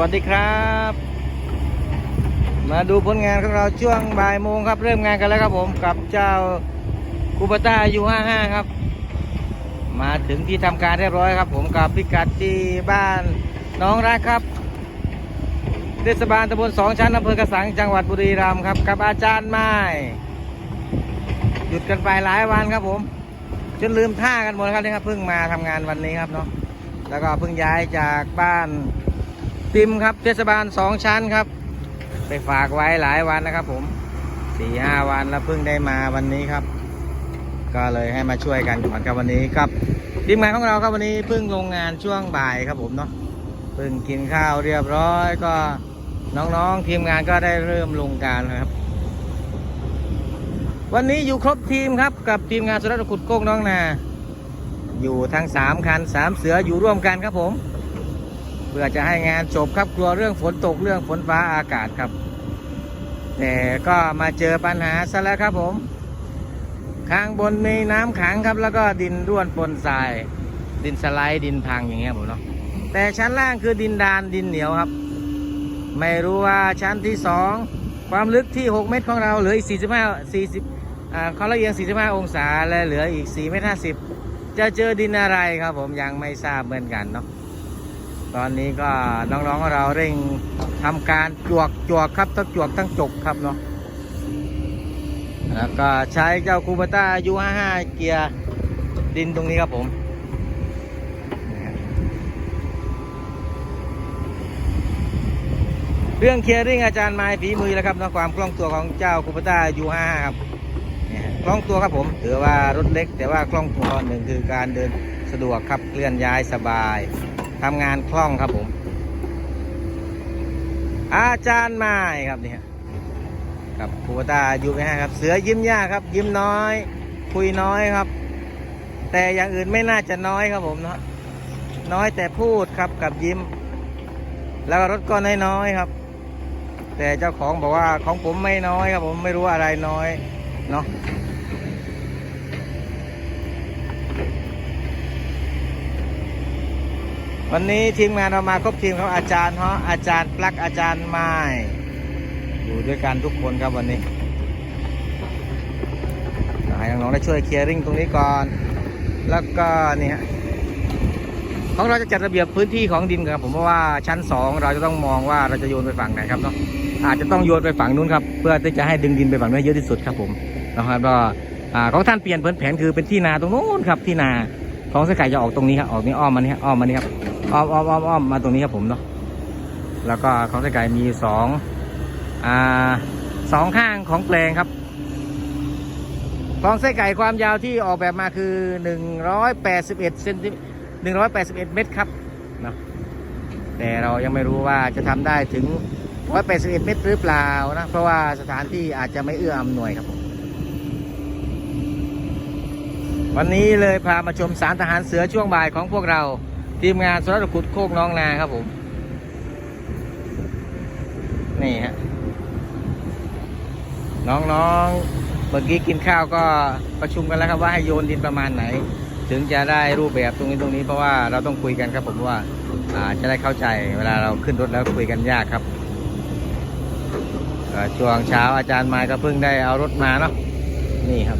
วัสดีครับ มาดูผลงานของเราช่วงบ่ายโมงครับ เริ่มงานกันแล้วครับผมกับเจ้าคูปต้ายูห้าห้าครับ มาถึงที่ทำการเรียบร้อยครับ ผมกับพิกัดที่บ้านน้องรักครับเทศบาลตำบลสองชั้นอำเภอกระสังจังหวัดบุรีรัมย์ครับ กับอาจารย์ไม้หยุดกันไปหลายวันครับผมจนลืมท่ากันหมดครับนี่ครับเพิ่งมาทำงานวันนี้ครับเนาะแล้วก็เพิ่งย้ายจากบ้าน ติมครับเทศบาลสองชั้นครับ ไปฝากไว้หลายวันนะครับ ผมสี่ห้าวันแล้วเพิ่งได้มาวันนี้ครับ ก็เลยให้มาช่วยกันก่อนครับวันนี้ครับทีมงานของเราครับวันนี้เพิ่งลงงานช่วงบ่ายครับผมเนาะเพิ่งกินข้าวเรียบร้อยก็น้องๆทีมงานก็ได้เริ่มลงการแล้วครับ วันนี้อยู่ครบทีมครับกับทีมงานสุรัตน์ขุดโก้งน้องนา อยู่ทั้งสามคันสามเสืออยู่ร่วมกันครับผม เพื่อจะให้งานจบครับกลัวเรื่องฝนตกเรื่องฝนฟ้าอากาศครับ แต่ก็มาเจอปัญหาซะแล้วครับผมข้างบนมีน้ำขังครับ แล้วก็ดินร่วนปนทราย ดินสไลด์ดินพังอย่างเงี้ยผมเนาะแต่ชั้นล่างคือดินดานดินเหนียวครับ ไม่รู้ว่าชั้นที่สองความลึกที่ 6 เมตรของเราเหลืออีก 45 40อ่าเขาละเอียง 45 องศาและเหลืออีก4เมตร50 จะเจอดินอะไรครับผมยังไม่ทราบเหมือนกันเนาะ ตอนนี้ก็น้องๆของเราเร่งทำการจวกจวกครับทั้งจวกทั้งจกครับเนาะแล้วก็ใช้เจ้าคูปต้ายู55เกียร์ดินตรงนี้ครับผมเรื่องเคลียร์ริ่งอาจารย์ไม้ฝีมือแล้วครับนะความคล่องตัวของเจ้าคูปต้ายู55ครับคล่องตัวครับผมถือว่ารถเล็ก แต่ว่าคล่องตัวหนึ่งคือการเดินสะดวกครับเคลื่อนย้ายสบาย ทำงานคล่องครับผม อาจารย์ไม้ครับเนี่ยครับครูตาอยู่ไม่ห้ครับ เสือยิ้มยากครับ ยิ้มน้อย คุยน้อยครับ แต่อย่างอื่นไม่น่าจะน้อยครับผมเนาะน้อยแต่พูดครับกับยิ้ม แล้วรถก็น้อยๆครับ แต่เจ้าของบอกว่าของผมไม่น้อยครับผมไม่รู้อะไรน้อยเนาะ วันนี้ทีมงานเรามาครบทีมครับอาจารย์เฮาะอาจารย์ปลักอาจารย์ไม้อยู่ด้วยกันทุกคนครับวันนี้ให้น้องๆได้ช่วยเคลียร์ริ่งตรงนี้ก่อน แล้วก็นี่ฮะของเราจะจัดระเบียบพื้นที่ของดินครับผมเพราะว่าชั้นสองเราจะต้องมองว่าเราจะโยนไปฝั่งไหนครับเนาะอาจจะต้องโยนไปฝั่งนู้นครับเพื่อที่จะให้ดึงดินไปฝั่งนู้นเยอะที่สุดครับผมนะครับก็อ่าของท่านเปลี่ยนแผนคือเป็นที่นาตรงนู้นครับที่นาของสกายจะออกตรงนี้ครับออกนี่อ้อมมานี่ครับอ้อมมานี่ครับ อ้อมอ้อมอ้อมอ้อมมาตรงนี้ครับผมเนาะแล้วก็ของสกายมีสองอ่าสองข้างของแปลงครับคลองไส้ไก่ความยาวที่ออกแบบมาคือ 181เซนติ181 เมตรครับเนาะแต่เรายังไม่รู้ว่าจะทำได้ถึง 181 เมตรหรือเปล่านะ เพราะว่าสถานที่อาจจะไม่เอื้ออำนวยครับผมวันนี้เลยพามาชมสารทหารเสือช่วงบ่ายของพวกเรา ทีมงานสรขุดโคกน้องนาครับผม นี่ฮะ น้องๆเมื่อกี้กินข้าวก็ประชุมกันแล้วครับว่าให้โยนดินประมาณไหน ถึงจะได้รูปแบบตรงนี้ตรงนี้เพราะว่าเราต้องคุยกันครับผมว่าจะได้เข้าใจเวลาเราขึ้นรถแล้วคุยกันยากครับช่วงเช้าอาจารย์มาก็เพิ่งได้เอารถมาเนาะนี่ครับ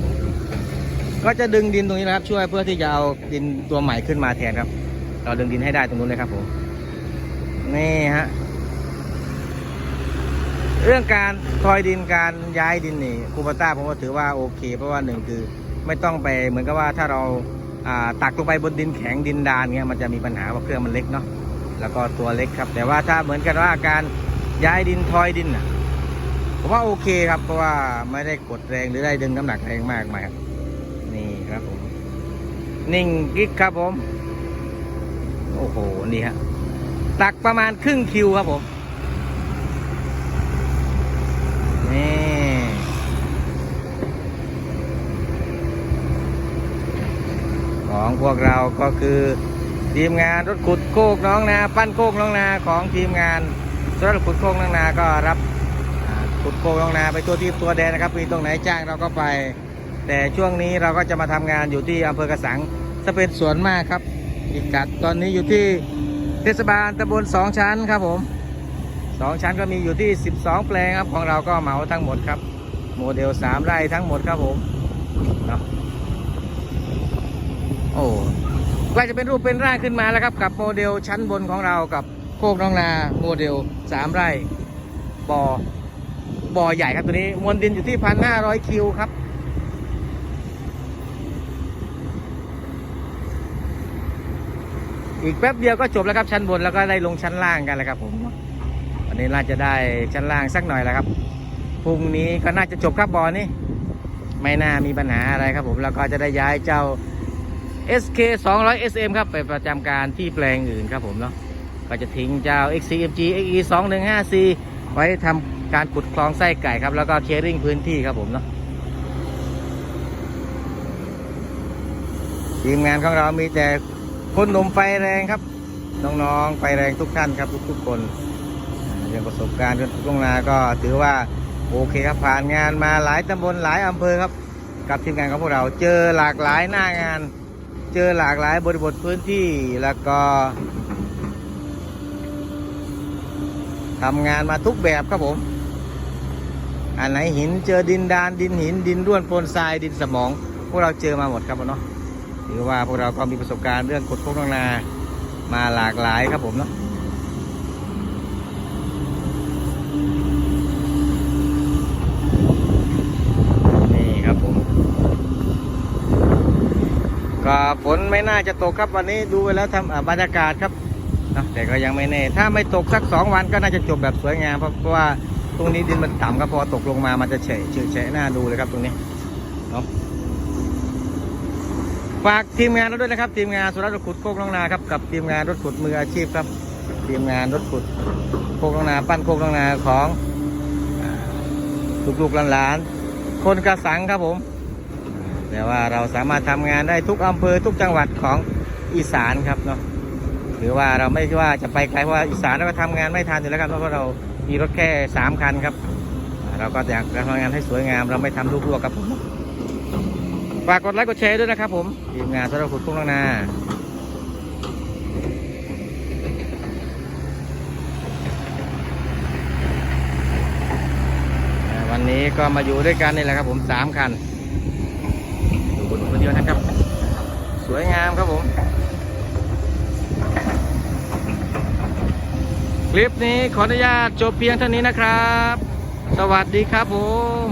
ก็จะดึงดินตรงนี้นะครับ ช่วยเพื่อที่จะเอาดินตัวใหม่ขึ้นมาแทนครับ เราดึงดินให้ได้ตรงนู้นเลยครับผมนี่ฮะเรื่องการทอยดินการย้ายดินนี่คูปต้าผมก็ถือว่าโอเค เพราะว่าหนึ่งคือไม่ต้องไปเหมือนกับว่าถ้าเราตักลงไปบนดินแข็งดินดานเงี้ยมันจะมีปัญหาว่าเครื่องมันเล็กเนาะแล้วก็ตัวเล็กครับ แต่ว่าถ้าเหมือนกันว่าการย้ายดินทอยดินอะผมว่าโอเคครับเพราะว่าไม่ได้กดแรงหรือได้ดึงน้ำหนักแรงมากมายครับนี่ครับผมนิ่งกิ๊กครับผม โอ้โห นี่ฮะ ตักประมาณครึ่งคิวครับผม นี่ของพวกเราก็คือทีมงานรถขุดโคกน้องนา ปั้นโคกน้องนาของทีมงานรถขุดโคกน้องนาก็รับขุดโคกน้องนาไปตัวที่ตัวแดนนะครับมีตรงไหนจ้างเราก็ไป แต่ช่วงนี้เราก็จะมาทำงานอยู่ที่อำเภอกระสังจะเป็นสวนมากครับ พิกัดตอนนี้อยู่ที่เทศบาลตำบลสองชั้นครับผมสองชั้นก็มีอยู่ที่ 12 แปลงครับของเราก็เหมาทั้งหมดครับ โมเดล 3 ไร่ทั้งหมดครับผมโอ้ใกล้จะเป็นรูปเป็นร่างขึ้นมาแล้วครับ กับโมเดลชั้นบนของเรากับโคกน้องนาโมเดล 3 ไร่บ่อบ่อใหญ่ครับตัวนี้มวลดินอยู่ที่1,500คิวครับ อีกแป๊บเดียวก็จบแล้วครับชั้นบนแล้วก็ได้ลงชั้นล่างกันแล้วครับผมวันนี้น่าจะได้ชั้นล่างสักหน่อยแล้วครับพรุ่งนี้ก็น่าจะจบครับบอลนี้ไม่น่ามีปัญหาอะไรครับผมแล้วก็จะได้ย้ายเจ้า SK 200 SM ครับไปประจำการที่แปลงอื่นครับผมเนาะก็จะทิ้งเจ้า XCMG XE 215C ไว้ทำการขุดคลองไส้ไก่ครับ แล้วก็เคลียร์ริ่งพื้นที่ครับผมเนาะทีมงานของเรามีแต่ คนหนุ่มไฟแรงครับ น้องๆไฟแรงทุกท่านครับทุกๆคนเรื่องประสบการณ์เรื่องทุกนาก็ถือว่าโอเคครับผ่านงานมาหลายตำบลหลายอำเภอครับ กับทีมงานของพวกเราเจอหลากหลายหน้างาน เจอหลากหลายบริบทพื้นที่แล้วก็ทำงานมาทุกแบบครับผมอันไหนหินเจอดินดานดินหินดินร่วนโปนทรายดินสมอง พวกเราเจอมาหมดครับเนาะ ถือว่าพวกเราก็มีประสบการณ์เรื่องกดโคกน้องนามาหลากหลายครับผมเนาะนี่ครับผม ก็ฝนไม่น่าจะตกครับวันนี้ดูไปแล้วทำอ่าบรรยากาศครับนะแต่ก็ยังไม่แน่ ถ้าไม่ตกสักสองวันก็น่าจะจบแบบสวยงาม เพราะเพราะว่าตรงนี้ดินมันต่ำครับพอตกลงมามันจะเฉะเฉะเฉะหน้าดูเลยครับตรงนี้เนาะ ฝากทีมงานเราด้วยนะครับ ทีมงานสุรัตน์รถขุดโคกน้องนาครับกับทีมงานรถขุดมืออาชีพครับ ทีมงานรถขุดโคกน้องนา ปั้นโคกน้องนาของลูกๆหลานๆคนกระสังครับผมแต่ว่าเราสามารถทำงานได้ทุกอำเภอทุกจังหวัดของอีสานครับเนาะหรือว่าเราไม่ว่าจะไปไกลเพราะว่าอีสานเราก็ทำงานไม่ทันอยู่แล้วครับเพราะเรามีรถแค่สามคันครับ เราก็อยากทำงานให้สวยงาม เราไม่ทำลูกๆครับผม ฝากกดไลค์กดแชร์ด้วยนะครับผมทีมงานสำหรับขุดคุ้งลังนาวันนี้ก็มาอยู่ด้วยกันนี่แหละครับผมสามคันอยู่บนคนเดียวนะครับ สวยงามครับผม คลิปนี้ขออนุญาตจบเพียงเท่านี้นะครับ สวัสดีครับผม